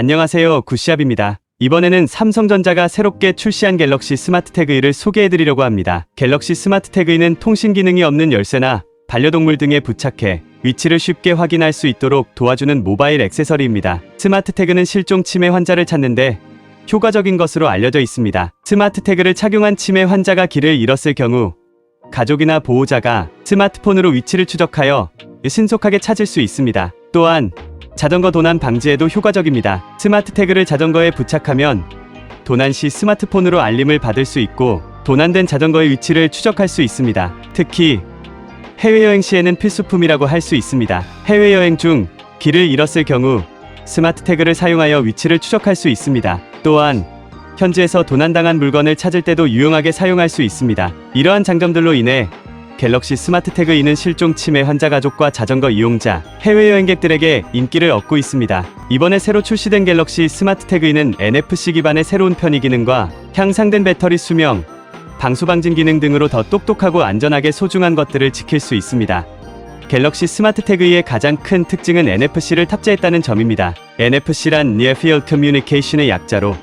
안녕하세요. 구시압입니다. 이번에는 삼성전자가 새롭게 출시한 갤럭시 스마트 태그이를 소개해드리려고 합니다. 갤럭시 스마트 태그이는 통신 기능이 없는 열쇠나 반려동물 등에 부착해 위치를 쉽게 확인할 수 있도록 도와주는 모바일 액세서리입니다. 스마트 태그는 실종 치매 환자를 찾는데 효과적인 것으로 알려져 있습니다. 스마트 태그를 착용한 치매 환자가 길을 잃었을 경우 가족이나 보호자가 스마트폰으로 위치를 추적하여 신속하게 찾을 수 있습니다. 또한 자전거 도난 방지에도 효과적입니다. 스마트 태그를 자전거에 부착하면 도난 시 스마트폰으로 알림을 받을 수 있고 도난된 자전거의 위치를 추적할 수 있습니다. 특히 해외여행 시에는 필수품이라고 할 수 있습니다. 해외여행 중 길을 잃었을 경우 스마트 태그를 사용하여 위치를 추적할 수 있습니다. 또한 현지에서 도난당한 물건을 찾을 때도 유용하게 사용할 수 있습니다. 이러한 장점들로 인해 갤럭시 스마트 태그 이는 실종 치매 환자 가족과 자전거 이용자, 해외여행객들에게 인기를 얻고 있습니다. 이번에 새로 출시된 갤럭시 스마트 태그 이는 NFC 기반의 새로운 편의 기능과 향상된 배터리 수명, 방수방진 기능 등으로 더 똑똑하고 안전하게 소중한 것들을 지킬 수 있습니다. 갤럭시 스마트 태그의 가장 큰 특징은 NFC를 탑재했다는 점입니다. NFC란 Near Field Communication의 약자로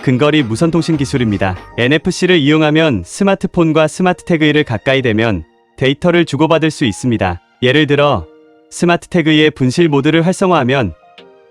근거리 무선통신 기술입니다. NFC를 이용하면 스마트폰과 스마트 태그를 가까이 대면 데이터를 주고받을 수 있습니다. 예를 들어 스마트 태그의 분실 모드를 활성화하면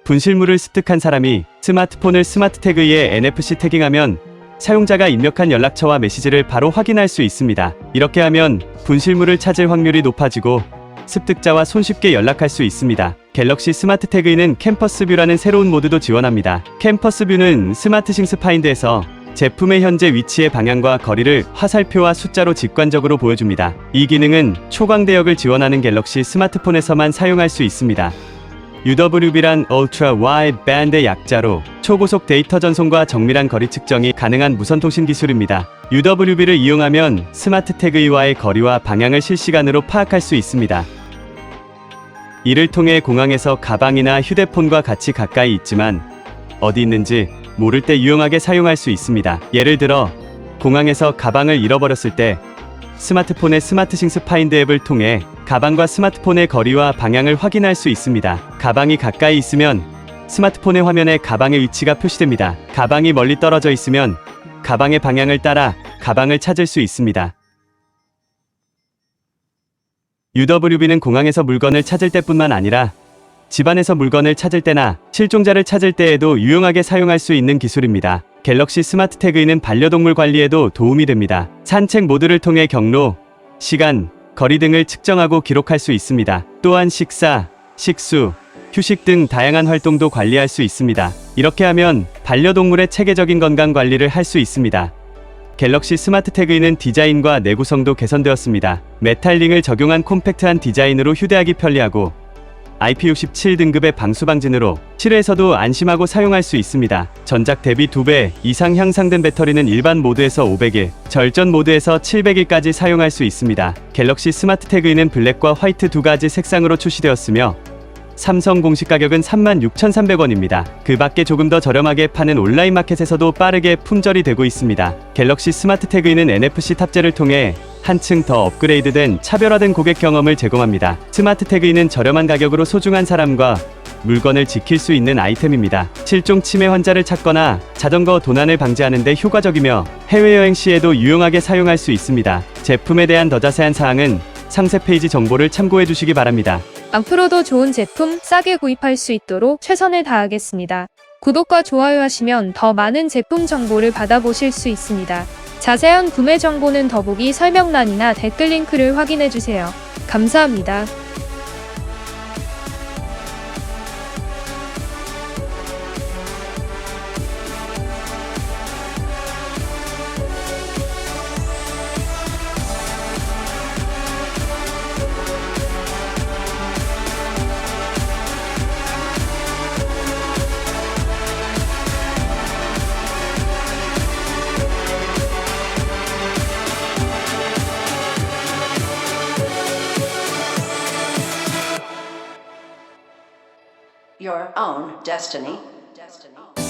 분실물을 습득한 사람이 스마트폰을 스마트 태그에 NFC 태깅하면 사용자가 입력한 연락처와 메시지를 바로 확인할 수 있습니다. 이렇게 하면 분실물을 찾을 확률이 높아지고 습득자와 손쉽게 연락할 수 있습니다. 갤럭시 스마트 태그인은 캠퍼스 뷰라는 새로운 모드도 지원합니다. 캠퍼스 뷰는 스마트 싱스 파인드에서 제품의 현재 위치의 방향과 거리를 화살표와 숫자로 직관적으로 보여줍니다. 이 기능은 초광대역을 지원하는 갤럭시 스마트폰에서만 사용할 수 있습니다. UWB란 Ultra Wide Band의 약자로 초고속 데이터 전송과 정밀한 거리 측정이 가능한 무선통신 기술입니다. UWB를 이용하면 스마트 태그이와의 거리와 방향을 실시간으로 파악할 수 있습니다. 이를 통해 공항에서 가방이나 휴대폰과 같이 가까이 있지만 어디 있는지 모를 때 유용하게 사용할 수 있습니다. 예를 들어 공항에서 가방을 잃어버렸을 때 스마트폰의 스마트싱스 파인드 앱을 통해 가방과 스마트폰의 거리와 방향을 확인할 수 있습니다. 가방이 가까이 있으면 스마트폰의 화면에 가방의 위치가 표시됩니다. 가방이 멀리 떨어져 있으면 가방의 방향을 따라 가방을 찾을 수 있습니다. UWB는 공항에서 물건을 찾을 때뿐만 아니라 집안에서 물건을 찾을 때나 실종자를 찾을 때에도 유용하게 사용할 수 있는 기술입니다. 갤럭시 스마트 태그인은 반려동물 관리에도 도움이 됩니다. 산책 모드를 통해 경로, 시간, 거리 등을 측정하고 기록할 수 있습니다. 또한 식사, 식수, 휴식 등 다양한 활동도 관리할 수 있습니다. 이렇게 하면 반려동물의 체계적인 건강 관리를 할 수 있습니다. 갤럭시 스마트 태그인은 디자인과 내구성도 개선되었습니다. 메탈링을 적용한 콤팩트한 디자인으로 휴대하기 편리하고 IP67 등급의 방수방진으로 실외에서도 안심하고 사용할 수 있습니다. 전작 대비 2배 이상 향상된 배터리는 일반 모드에서 500일, 절전 모드에서 700일까지 사용할 수 있습니다. 갤럭시 스마트 태그인은 블랙과 화이트 두 가지 색상으로 출시되었으며 삼성 공식 가격은 36,300원입니다. 그 밖에 조금 더 저렴하게 파는 온라인 마켓에서도 빠르게 품절이 되고 있습니다. 갤럭시 스마트 태그인은 NFC 탑재를 통해 한층 더 업그레이드된 차별화된 고객 경험을 제공합니다. 스마트 태그인은 저렴한 가격으로 소중한 사람과 물건을 지킬 수 있는 아이템입니다. 실종 치매 환자를 찾거나 자전거 도난을 방지하는 데 효과적이며 해외여행 시에도 유용하게 사용할 수 있습니다. 제품에 대한 더 자세한 사항은 상세 페이지 정보를 참고해 주시기 바랍니다. 앞으로도 좋은 제품 싸게 구입할 수 있도록 최선을 다하겠습니다. 구독과 좋아요 하시면 더 많은 제품 정보를 받아보실 수 있습니다. 자세한 구매 정보는 더보기 설명란이나 댓글 링크를 확인해 주세요. 감사합니다. your own destiny. Destiny.